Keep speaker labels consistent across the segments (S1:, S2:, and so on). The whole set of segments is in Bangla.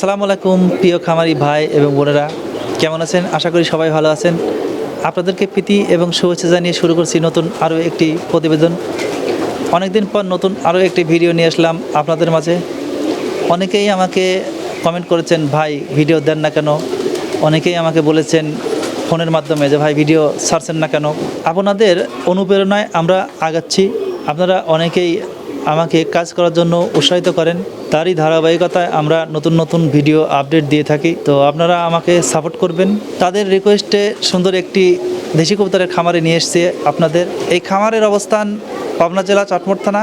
S1: আসসালামু আলাইকুম, প্রিয় খামারি ভাই এবং বোনেরা। কেমন আছেন? আশা করি সবাই ভালো আছেন। আপনাদেরকে প্রীতি এবং শুভেচ্ছা জানিয়ে শুরু করছি নতুন আরও একটি প্রতিবেদন। অনেকদিন পর নতুন আরও একটি ভিডিও নিয়ে আসলাম আপনাদের মাঝে। অনেকেই আমাকে কমেন্ট করেছেন, ভাই, ভিডিও দেন না কেন? অনেকেই আমাকে বলেছেন ফোনের মাধ্যমে যে, ভাই, ভিডিও ছাড়ছেন না কেন? আপনাদের অনুপ্রেরণায় আমরা আগাচ্ছি। আপনারা অনেকেই আমাকে কাজ করার জন্য উৎসাহিত করেন। তারই ধারাবাহিকতায় আমরা নতুন নতুন ভিডিও আপডেট দিয়ে থাকি। তো আপনারা আমাকে সাপোর্ট করবেন। তাদের রিকোয়েস্টে সুন্দর একটি দেশি কবুতরের খামারে নিয়ে এসছে আপনাদের। এই খামারের অবস্থান পাবনা জেলা চাটমোট থানা,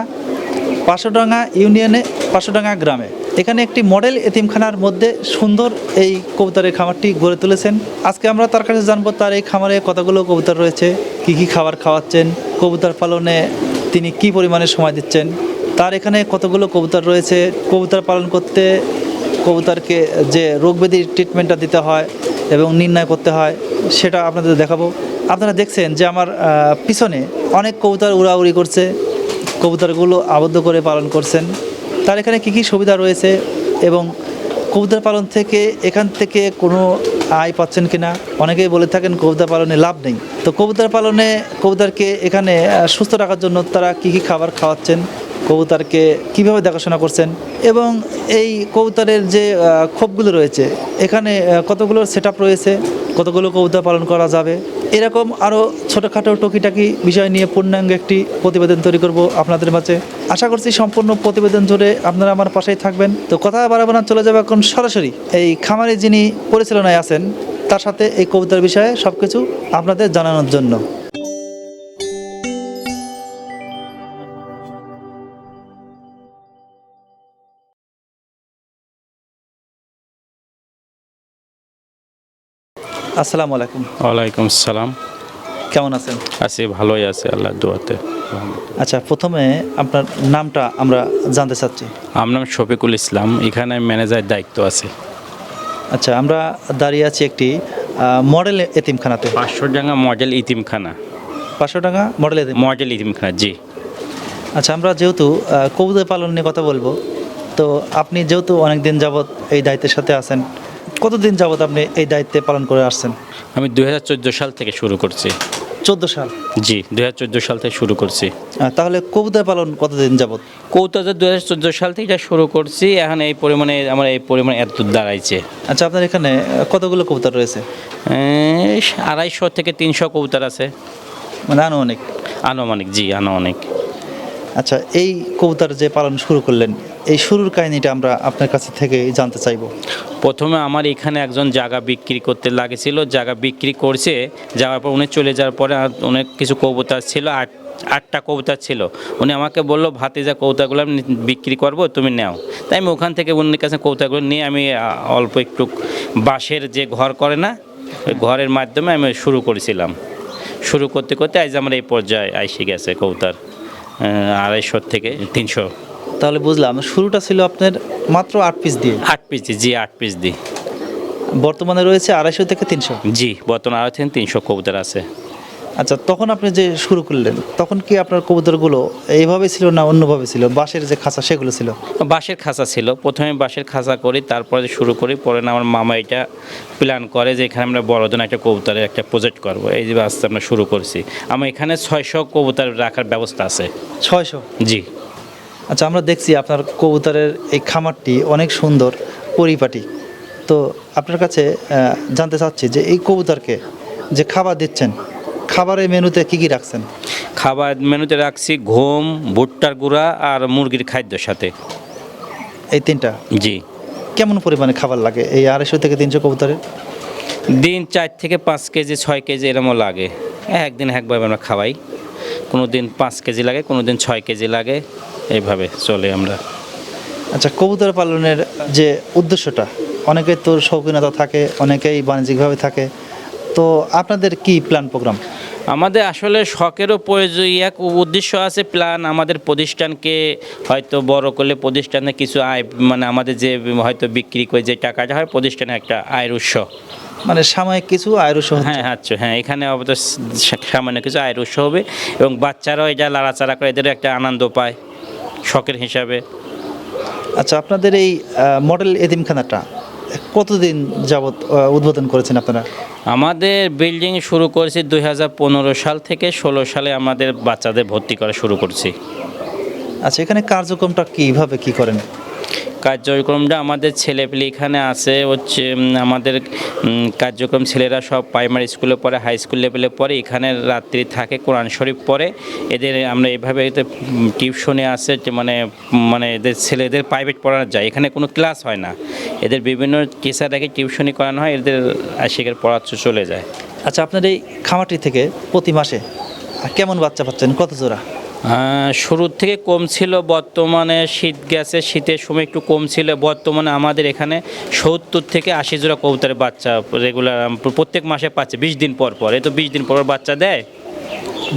S1: পাঁচশোডাঙ্গা ইউনিয়নে, পাঁচশোডাঙ্গা গ্রামে। এখানে একটি মডেল এতিমখানার মধ্যে সুন্দর এই কবুতরের খামারটি গড়ে তুলেছেন। আজকে আমরা তার কাছে জানব তার এই খামারে কতগুলো কবুতর রয়েছে, কি কি খাবার খাওয়াচ্ছেন, কবুতর পালনে তিনি কি পরিমাণে সময় দিচ্ছেন। তার এখানে কতগুলো কবুতর রয়েছে? কবুতর পালন করতে কবুতরকে যে রোগ ব্যাধির ট্রিটমেন্টটা দিতে হয় এবং নির্ণয় করতে হয়, সেটা আপনাদের দেখাবো। আপনারা দেখছেন যে আমার পিছনে অনেক কবুতর উড়াউড়ি করছে, কবুতরগুলো আবদ্ধ করে পালন করছেন। তার এখানে কী কী সুবিধা রয়েছে এবং কবুতর পালন থেকে এখান থেকে কোনো আয় পাচ্ছেন কিনা? অনেকেই বলে থাকেন কবুতর পালনে লাভ নেই। তো কবুতর পালনে কবুতরকে এখানে সুস্থ রাখার জন্য তারা কী কী খাবার খাওয়াচ্ছেন? কবুতরকে কীভাবে দেখাশোনা করছেন? এবং এই কবুতরের যে ক্ষোভগুলো রয়েছে, এখানে কতগুলো সেট রয়েছে? কতগুলো কবুতর পালন করা যাবে? এরকম আরও ছোটোখাটো টকিটাকি বিষয় নিয়ে পূর্ণাঙ্গ একটি প্রতিবেদন তৈরি করব আপনাদের মাঝে। আশা করছি সম্পূর্ণ প্রতিবেদন জুড়ে আপনারা আমার পাশেই থাকবেন। তো কথা বাড়াবো না, চলে যাবে এখন সরাসরি। এই খামারে যিনি পরিচালনায় আছেন, তার সাথে এই কবিতার বিষয়ে সব কিছু আপনাদের জানানোর জন্য। আসসালামু আলাইকুম।
S2: ওয়ালাইকুম আসসালাম।
S1: কেমন আছেন?
S2: আছি ভালোই আছে আল্লাহ দোয়াতে।
S1: আচ্ছা প্রথমে আপনার নামটা আমরা জানতে চাচ্ছি।
S2: আমার নাম শফিকুল ইসলাম এখানে ম্যানেজার দায়িত্ব আছে।
S1: আচ্ছা আমরা দাঁড়িয়ে আছি একটি মডেল এতিমখানাতে।
S2: পাঁচশো ডাঙ্গা মডেল ইতিমখানা
S1: পাঁচশো টাকা মডেল এতিম
S2: মডেল ইতিমখানা জি।
S1: আচ্ছা আমরা যেহেতু কবুতর পালন নিয়ে কথা বলব তো আপনি যেহেতু অনেক দিন যাবৎ এই দায়িত্বের সাথে আছেন কতদিন যাবৎ আপনি এই দায়িত্বে পালন করে আসছেন?
S2: আমি দু হাজার চোদ্দ সাল থেকে শুরু করছি।
S1: চোদ্দ সাল?
S2: জি দু হাজার চোদ্দ সাল থেকে শুরু করছি।
S1: তাহলে কবুতর পালন কতদিন যাবৎ?
S2: কৌতাতে দুই সাল থেকে এটা শুরু করছি এখন এই পরিমাণে আমার এই পরিমাণে এত দাঁড়াইছে।
S1: আচ্ছা আপনার এখানে কতগুলো কবুতর রয়েছে?
S2: আড়াইশো থেকে তিনশো কবুতর আছে।
S1: মানে আনুমানিক?
S2: আনুমানিক জি আনুমানিক।
S1: আচ্ছা এই কবুতর যে পালন শুরু করলেন এই শুরুর কাহিনীটা আমরা আপনার কাছে থেকে জানতে চাইব।
S2: প্রথমে আমার এখানে একজন জায়গা বিক্রি করতে লাগেছিল জায়গা বিক্রি করছে যাওয়ার পর উনি চলে যাওয়ার পরে অনেক কিছু কবুতর ছিল আট আটটা কবুতর ছিল। উনি আমাকে বলল ভাতে যা কবুতরগুলো আমি বিক্রি করব তুমি নাও। তাই আমি ওখান থেকে উনির কাছে কবুতরগুলো নিয়ে আমি অল্প একটু বাঁশের যে ঘর করে না ওই ঘরের মাধ্যমে আমি শুরু করেছিলাম। শুরু করতে করতে আজ আমার এই পর্যায়ে আইসে গেছে কবুতর আহ, আড়াইশো থেকে তিনশো।
S1: তাহলে বুঝলাম শুরুটা ছিল আপনার মাত্র আট পিস দিয়ে।
S2: আট পিস জি আট পিস দিই
S1: বর্তমানে রয়েছে আড়াইশো থেকে তিনশো।
S2: জি বর্তমানে আড়াইশো থেকে তিনশো কবুতর আছে।
S1: আচ্ছা তখন আপনি যে শুরু করলেন তখন কি আপনার কবুতরগুলো এইভাবে ছিল না অন্যভাবে ছিল? বাঁশের যে খাঁচা সেগুলো ছিল?
S2: বাঁশের খাঁচা ছিল। প্রথমে বাঁশের খাঁচা করি তারপরে শুরু করি পরে না আমার মামা এটা প্ল্যান করে যে এখানে আমরা বড়জন একটা কবুতরের একটা প্রজেক্ট করব। এই যে আস্তে আমরা শুরু করছি। আমার এখানে ছয়শো কবুতর রাখার ব্যবস্থা আছে।
S1: ছয়শো?
S2: জি।
S1: আচ্ছা আমরা দেখছি আপনার কবুতরের এই খামারটি অনেক সুন্দর পরিপাটি। তো আপনার কাছে জানতে চাচ্ছি যে এই কবুতরকে যে খাবার দিচ্ছেন খাবারের মেনুতে কি কি রাখছেন?
S2: খাবার মেনুতে রাখছি ঘুম ভুট্টার গুঁড়া আর মুরগির খাদ্যের সাথে।
S1: এই তিনটা?
S2: জি।
S1: কেমন পরিমাণে খাবার লাগে এই আড়াইশো থেকে তিনশো কবুতরের?
S2: দিন চার থেকে পাঁচ কেজি ছয় কেজি এরমও লাগে। একদিন একবার আমরা খাওয়াই। কোনো দিন পাঁচ কেজি লাগে কোনো দিন ছয় কেজি লাগে। এইভাবে চলে আমরা।
S1: আচ্ছা কবুতর পালনের যে উদ্দেশ্যটা অনেকে তো শৌখিনতা থাকে অনেকেই বাণিজ্যিকভাবে থাকে। তো আপনাদের কি প্ল্যান প্রোগ্রাম
S2: আমাদের আসলে শখেরও প্রয়োজন এক উদ্দেশ্য আছে প্ল্যান আমাদের প্রতিষ্ঠানকে হয়তো বড় করলে প্রতিষ্ঠানে কিছু আয় মানে আমাদের যে হয়তো বিক্রি করে যে টাকাটা হয় প্রতিষ্ঠানে একটা আয়ের উৎস।
S1: মানে সাময়িক কিছু আয়ুষ
S2: হ্যাঁ আচ্ছা হ্যাঁ এখানে অবশ্য সামান্য কিছু আয়ের উৎস হবে এবং বাচ্চারাও এটা লাড়াচাড়া করে এদের একটা আনন্দ পায় শখের হিসাবে।
S1: আচ্ছা আপনাদের এই মডেল এতিমখানাটা কতদিন যাবত আহ, উদ্বোধন করেছেন আপনারা?
S2: আমাদের বিল্ডিং শুরু করেছি দুই হাজার পনেরো সাল থেকে ষোলো সালে আমাদের বাচ্চাদের ভর্তি করা শুরু করছি।
S1: আচ্ছা এখানে কার্যক্রমটা কীভাবে কি করেন?
S2: কার্যক্রমটা আমাদের ছেলেপেলে এখানে আছে, হচ্ছে আমাদের কার্যক্রম ছেলেরা সব প্রাইমারি স্কুলে পড়ে হাই স্কুল লেভেলে পড়ে, এখানে রাত্রি থাকে, কোরআন শরীফ পড়ে। এদের, আমরা এভাবে টিউশনে আসে মানে মানে এদের ছেলেদের প্রাইভেট পড়ানো যায়। এখানে কোনো ক্লাস হয় না। এদের বিভিন্ন টিচাররাকে টিউশনি করানো হয়, এদের সেখানে পড়াচ্ছে, চলে যায়।
S1: আচ্ছা আপনার এই খামারটি থেকে প্রতি মাসে কেমন বাচ্চা পাচ্ছেন? কত জোড়া?
S2: শুরুর থেকে কম ছিল বর্তমানে শীত গেছে শীতের সময় একটু কম ছিল বর্তমানে আমাদের এখানে সত্তর থেকে আশি জোড়া কবুতরের বাচ্চা রেগুলার প্রত্যেক মাসে পাচ্ছে বিশ দিন পর পর। এ তো বিশ দিন পর পর বাচ্চা দেয়?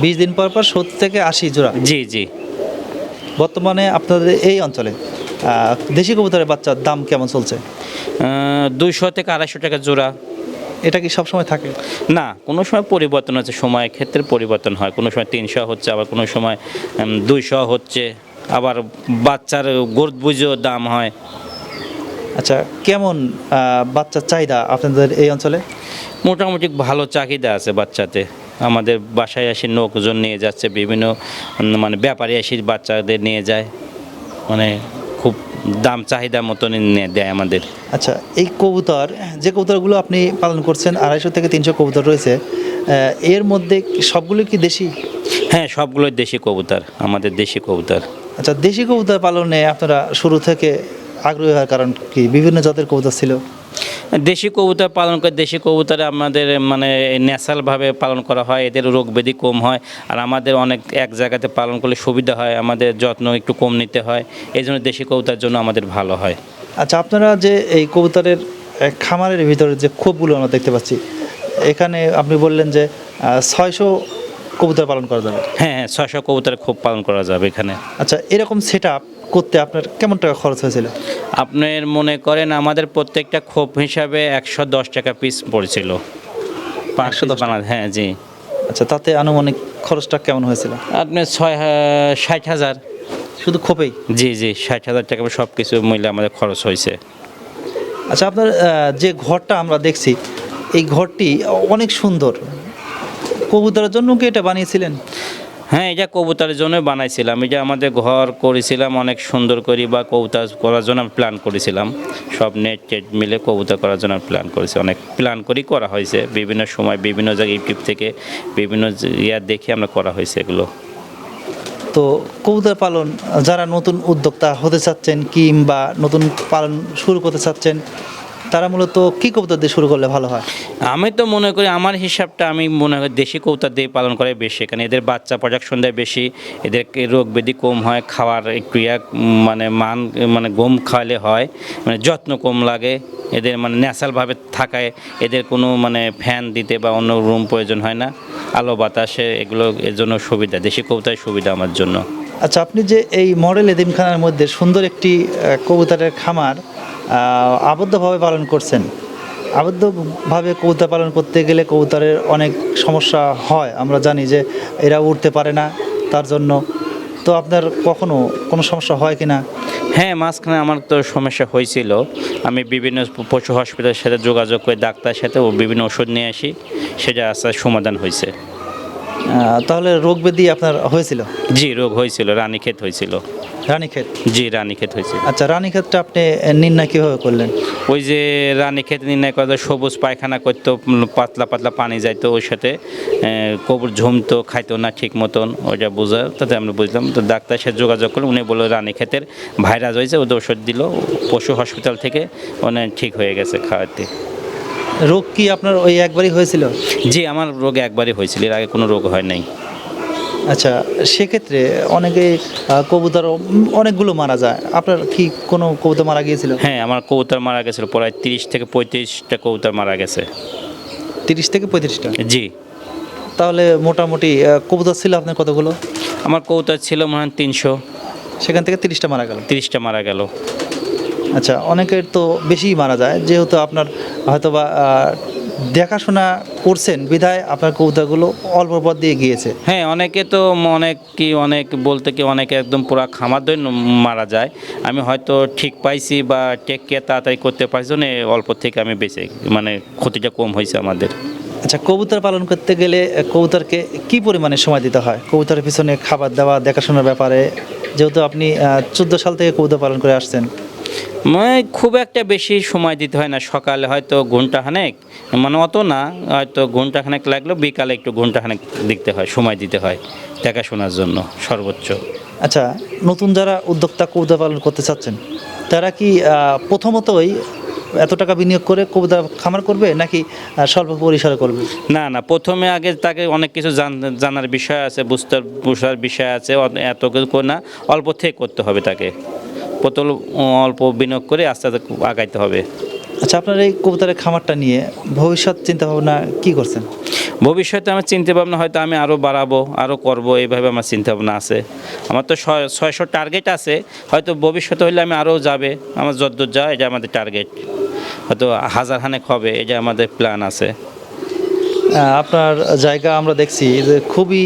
S1: বিশ দিন পর পর সত্তর থেকে আশি জোড়া?
S2: জি জি।
S1: বর্তমানে আপনাদের এই অঞ্চলে দেশি কবুতরের বাচ্চার দাম কেমন চলছে?
S2: দুইশো থেকে আড়াইশো টাকা জোড়া।
S1: এটা কি সবসময় থাকে?
S2: না কোনো সময় পরিবর্তন হচ্ছে সময় ক্ষেত্রে পরিবর্তন হয়। কোনো সময় তিনশো হচ্ছে আবার কোনো সময় দুইশো হচ্ছে আবার বাচ্চার গোর্দ বুঝেও দাম হয়।
S1: আচ্ছা কেমন বাচ্চার চাহিদা আপনাদের এই অঞ্চলে?
S2: মোটামুটি ভালো চাহিদা আছে বাচ্চাতে। আমাদের বাসায় এসে লোকজন নিয়ে যাচ্ছে বিভিন্ন মানে ব্যাপারী এসে বাচ্চাদের নিয়ে যায়। মানে খুব দাম চাহিদা মতন দেয় আমাদের।
S1: আচ্ছা এই কবুতর যে কবুতরগুলো আপনি পালন করছেন আড়াইশো থেকে তিনশো কবুতর রয়েছে এর মধ্যে সবগুলো কি দেশি?
S2: হ্যাঁ সবগুলোই দেশি কবুতর আমাদের দেশি কবুতর।
S1: আচ্ছা দেশি কবুতর পালনে আপনারা শুরু থেকে আগ্রহী হওয়ার কারণ কি? বিভিন্ন জাতের কবুতর ছিল।
S2: দেশি কবুতর পালন করে দেশি কবুতরে আমাদের মানে ন্যাচারালভাবে পালন করা হয় এদের রোগ ব্যাধি কম হয় আর আমাদের অনেক এক জায়গাতে পালন করলে সুবিধা হয় আমাদের যত্ন একটু কম নিতে হয় এই জন্য দেশি কবুতরের জন্য আমাদের ভালো হয়।
S1: আচ্ছা আপনারা যে এই কবুতরের খামারের ভিতরে যে খোপগুলো আমরা দেখতে পাচ্ছি এখানে আপনি বললেন যে ছয়শো কবুতর পালন করা যাবে।
S2: হ্যাঁ হ্যাঁ ছয়শো কবুতর খুব পালন করা যাবে এখানে।
S1: আচ্ছা এরকম সেট করতে আপনার কেমন টাকা খরচ হয়েছিল?
S2: আপনার মনে করেন আমাদের প্রত্যেকটা খোপ হিসাবে একশো দশ টাকা পিস পড়ছিল। পাঁচশো দশ? টাকা হ্যাঁ জি।
S1: আচ্ছা তাতে আনুমানিক খরচটা কেমন হয়েছিল?
S2: আপনার ছয় ষাট হাজার।
S1: শুধু খোপেই?
S2: জি জি ষাট হাজার টাকা সব কিছু মিলে আমাদের খরচ হয়েছে।
S1: আচ্ছা আপনার যে ঘরটা আমরা দেখছি এই ঘরটি অনেক সুন্দর। কবুতরের জন্য কি এটা বানিয়েছিলেন?
S2: হ্যাঁ এটা কবুতরের জন্য বানাইছিলাম এটা আমাদের ঘর করেছিলাম, অনেক সুন্দর করি বা কবুতর করার জন্য আমি প্ল্যান করেছিলাম। সব নেট টেট মিলে কবুতর করার জন্য প্ল্যান করেছি। অনেক প্ল্যান করেই করা হয়েছে। বিভিন্ন সময় বিভিন্ন জায়গায় ইউটিউব থেকে বিভিন্ন ইয়া দেখে আমরা করা হয়েছে এগুলো।
S1: তো কবুতর পালন, যারা নতুন উদ্যোক্তা হতে চাচ্ছেন, কিংবা নতুন পালন শুরু করতে চাচ্ছেন তারা মূলত কী কবুতর দিয়ে শুরু করলে ভালো হয়?
S2: আমি তো মনে করি আমার হিসাবটা আমি মনে করি দেশি কবুতর দিয়ে পালন করে বেশি। কারণ এদের বাচ্চা প্রোডাকশন দেয় বেশি এদেরকে রোগ ব্যাধি কম হয় খাওয়ার ইয়া মানে মান মানে গম খাওয়ালে হয় মানে যত্ন কম লাগে এদের মানে ন্যাচারালভাবে থাকায় এদের কোনো মানে ফ্যান দিতে বা অন্য রুম প্রয়োজন হয় না। আলো বাতাসে এগুলো এর জন্য সুবিধা দেশি কবুতরের সুবিধা আমার জন্য।
S1: আচ্ছা আপনি যে এই মডেল এদিমখানার মধ্যে সুন্দর একটি কবুতরের খামার আবদ্ধভাবে পালন করছেন। আবদ্ধভাবে কবুতর পালন করতে গেলে কবুতরের অনেক সমস্যা হয়। আমরা জানি যে এরা উঠতে পারে না তার জন্য। তো আপনার কখনো কোনো সমস্যা হয় কি না
S2: হ্যাঁ মাঝখানে আমার তো সমস্যা হয়েছিল। আমি বিভিন্ন পশু হসপিটালের সাথে যোগাযোগ করে ডাক্তারের সাথে ও বিভিন্ন ওষুধ নিয়ে আসি। সেটা আস্তে আস্তে সমাধান হয়েছে।
S1: তাহলে রোগ ব্যাধি আপনার হয়েছিল?
S2: জি রোগ হয়েছিল রানীক্ষেত হয়েছিল।
S1: রানীক্ষেত?
S2: জি রানীক্ষেত হয়েছে।
S1: আচ্ছা রানীক্ষেতটা আপনি নির্ণয় কীভাবে করলেন?
S2: ওই যে রানীক্ষেত নির্ণয় করা সবুজ পায়খানা করতো পাতলা পাতলা পানি যাইতো ওর সাথে কবুর ঝুমতো খাইতো না ঠিক মতন ওইটা বোঝা তাতে আমরা বুঝলাম। তো ডাক্তারের সাথে যোগাযোগ করলাম উনি বলল রানীক্ষেতের ভাইরাস হয়েছে ওদের ওষুধ দিল পশু হসপিটাল থেকে মানে ঠিক হয়ে গেছে খাওয়াতে।
S1: রোগ কি আপনার ওই একবারই হয়েছিল?
S2: জি আমার রোগ একবারই হয়েছিল এর আগে কোনো রোগ হয় নাই।
S1: আচ্ছা সেক্ষেত্রে অনেকে কবুতর অনেকগুলো মারা যায়। আপনার কি কোনো কবুতর মারা গিয়েছিল?
S2: হ্যাঁ আমার কবুতর মারা গেছিল। প্রায় তিরিশ থেকে পঁয়ত্রিশটা কবুতর মারা গেছে।
S1: তিরিশ থেকে পঁয়ত্রিশটা?
S2: জি।
S1: তাহলে মোটামুটি কবুতর ছিল আপনার কতগুলো?
S2: আমার কবুতর ছিল মনে হয় তিনশো।
S1: সেখান থেকে তিরিশটা মারা গেল।
S2: তিরিশটা মারা গেল।
S1: আচ্ছা অনেকের তো বেশিই মারা যায়। যেহেতু আপনার হয়তো বা দেখাশোনা করছেন বিধায় আপনার কবিতাগুলো অল্প পথ দিয়ে গিয়েছে।
S2: হ্যাঁ অনেকে তো অনেক কি অনেক বলতে কি অনেকে একদম পুরো খামার দই মারা যায়। আমি হয়তো ঠিক পাইছি বা টেক কেয়ার তাড়াতাড়ি করতে পারছি জন্য অল্প থেকে আমি বেঁচে মানে ক্ষতিটা কম হয়েছে আমাদের।
S1: আচ্ছা কবুতর পালন করতে গেলে কবুতরকে কি পরিমাণে সময় দিতে হয়? কবুতরের পিছনে খাবার দেওয়া দেখাশোনার ব্যাপারে যেহেতু আপনি চোদ্দ সাল থেকে কবুতর পালন করে আসছেন
S2: মানে খুব একটা বেশি সময় দিতে হয় না। সকালে হয়তো ঘণ্টা খানেক মানে অত না হয়তো ঘণ্টা খানেক লাগলেও বিকালে একটু ঘণ্টা খানেক দিতে হয় সময় দিতে হয় দেখাশোনার জন্য সর্বোচ্চ।
S1: আচ্ছা নতুন যারা উদ্যোক্তা কবুতর পালন করতে চাচ্ছেন তারা কি প্রথমতই এত টাকা বিনিয়োগ করে কবুতর খামার করবে নাকি স্বল্প পরিসরে করবে?
S2: না না প্রথমে আগে তাকে অনেক কিছু জান- জানার বিষয় আছে বুঝতে বুঝার বিষয় আছে এত কিছু না অল্প থেকে করতে হবে তাকে। প্রথম অল্প বিনিয়োগ করে আস্তে আস্তে আগাইতে হবে।
S1: আচ্ছা আপনার এই কবুতরের খামারটা নিয়ে ভবিষ্যৎ চিন্তা ভাবনা কি করছেন?
S2: ভবিষ্যতে আমার চিন্তা ভাবনা হয়তো আমি আরও বাড়াবো আরও করব এইভাবে আমার চিন্তা ভাবনা আছে। আমার তো ছয় ছয়শো টার্গেট আছে হয়তো ভবিষ্যতে হলে আমি আরও যাবে। আমার যদ্দূর যা এটা আমাদের টার্গেট হয়তো হাজার খানেক হবে এটা আমাদের প্ল্যান আছে।
S1: আপনার জায়গা আমরা দেখছি যে খুবই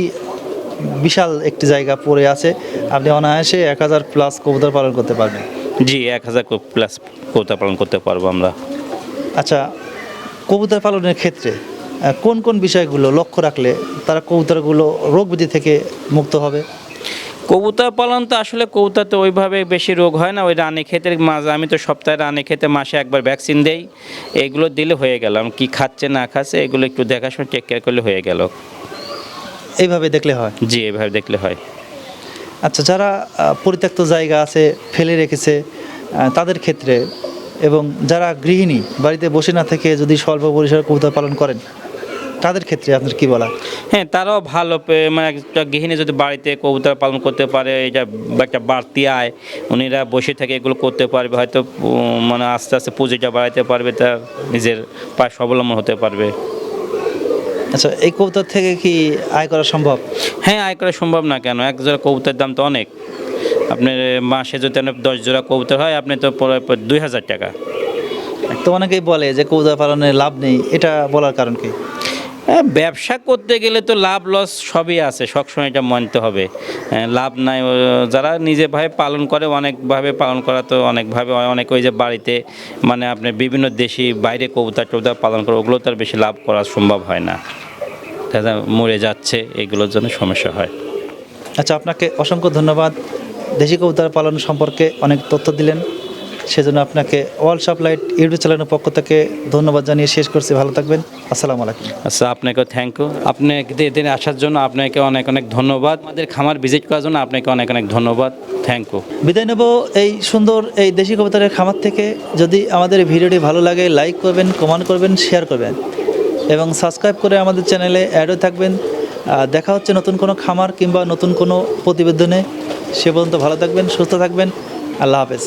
S1: বিশাল একটি জায়গা পড়ে আছে। আপনি অনায়াসে এক হাজার প্লাস কবুতর পালন করতে পারবেন।
S2: জি এক হাজার প্লাস কৌতা পালন করতে পারব আমরা।
S1: আচ্ছা কবুতর পালনের ক্ষেত্রে কোন কোন বিষয়গুলো লক্ষ্য রাখলে তারা কবুতরগুলো রোগ ব্যাধি থেকে মুক্ত হবে?
S2: কবুতর পালন তো আসলে কবুতর তো ওইভাবে বেশি রোগ হয় না ওই রানী খেতে মাঝে আমি তো সপ্তাহে রানী খেতে মাসে একবার ভ্যাকসিন দেই। এগুলো দিলে হয়ে গেল আমি কী খাচ্ছে না খাচ্ছে এগুলো একটু দেখাশোনা টেক কেয়ার করলে হয়ে গেল।
S1: এইভাবে দেখলে হয়?
S2: জি এভাবে দেখলে হয়।
S1: আচ্ছা যারা পরিত্যক্ত জায়গা আছে ফেলে রেখেছে তাদের ক্ষেত্রে এবং যারা গৃহিণী বাড়িতে বসে না থেকে যদি স্বল্প পরিসরে কবুতর পালন করেন তাদের ক্ষেত্রে আপনার কি বলা?
S2: হ্যাঁ তারাও ভালো মানে একটা গৃহিণী যদি বাড়িতে কবুতর পালন করতে পারে এটা একটা বাড়তি আয় উনিরা বসে থেকে এগুলো করতে পারবে হয়তো মানে আস্তে আস্তে পুঁজিটা বাড়াইতে পারবে তার নিজের পায়ে স্বাবলম্বন হতে পারবে।
S1: আচ্ছা এই কবুতর থেকে কি আয় করা সম্ভব?
S2: হ্যাঁ আয় করা সম্ভব না কেন? এক জোড়া কবুতরের দাম তো অনেক। আপনার মাসে যদি আপনার দশ জোড়া কবুতর হয় আপনি তো পরে দুই হাজার টাকা।
S1: তো অনেকেই বলে যে কবুতর পালনে লাভ নেই এটা বলার কারণ কি?
S2: ব্যবসা করতে গেলে তো লাভ লস সবই আছে সবসময় এটা মানতে হবে। লাভ নাই যারা নিজে ভাবে পালন করে অনেকভাবে পালন করা তো অনেকভাবে হয়। অনেক ওই যে বাড়িতে মানে আপনি বিভিন্ন দেশি বাইরে কবুতর টবুতর পালন করে ওগুলো তো আর বেশি লাভ করা সম্ভব হয় না। মরে যাচ্ছে এগুলোর জন্য সমস্যা হয়।
S1: আচ্ছা আপনাকে অসংখ্য ধন্যবাদ। দেশি কবুতর পালন সম্পর্কে অনেক তথ্য দিলেন। সেজন্য আপনাকে ওয়ার্ল্ড শপ লাইট ইউটিউব চ্যানেলের পক্ষ থেকে ধন্যবাদ জানিয়ে শেষ করছি। ভালো থাকবেন। আসসালামু আলাইকুম।
S2: আচ্ছা আপনাকেও থ্যাংক ইউ আপনি এদিন আসার জন্য আপনাকে অনেক অনেক ধন্যবাদ। আমাদের খামার ভিজিট করার জন্য আপনাকে অনেক অনেক ধন্যবাদ। থ্যাংক ইউ
S1: বিদায় নেব এই সুন্দর এই দেশি কবুতরের খামার থেকে। যদি আমাদের ভিডিওটি ভালো লাগে লাইক করবেন কমেন্ট করবেন শেয়ার করবেন। এবং সাবস্ক্রাইব করে আমাদের চ্যানেলে অ্যাডও থাকবেন। দেখা হচ্ছে নতুন কোনো খামার কিংবা নতুন কোনো প্রতিবেদনে। সে পর্যন্ত ভালো থাকবেন, সুস্থ থাকবেন। আল্লাহ হাফেজ।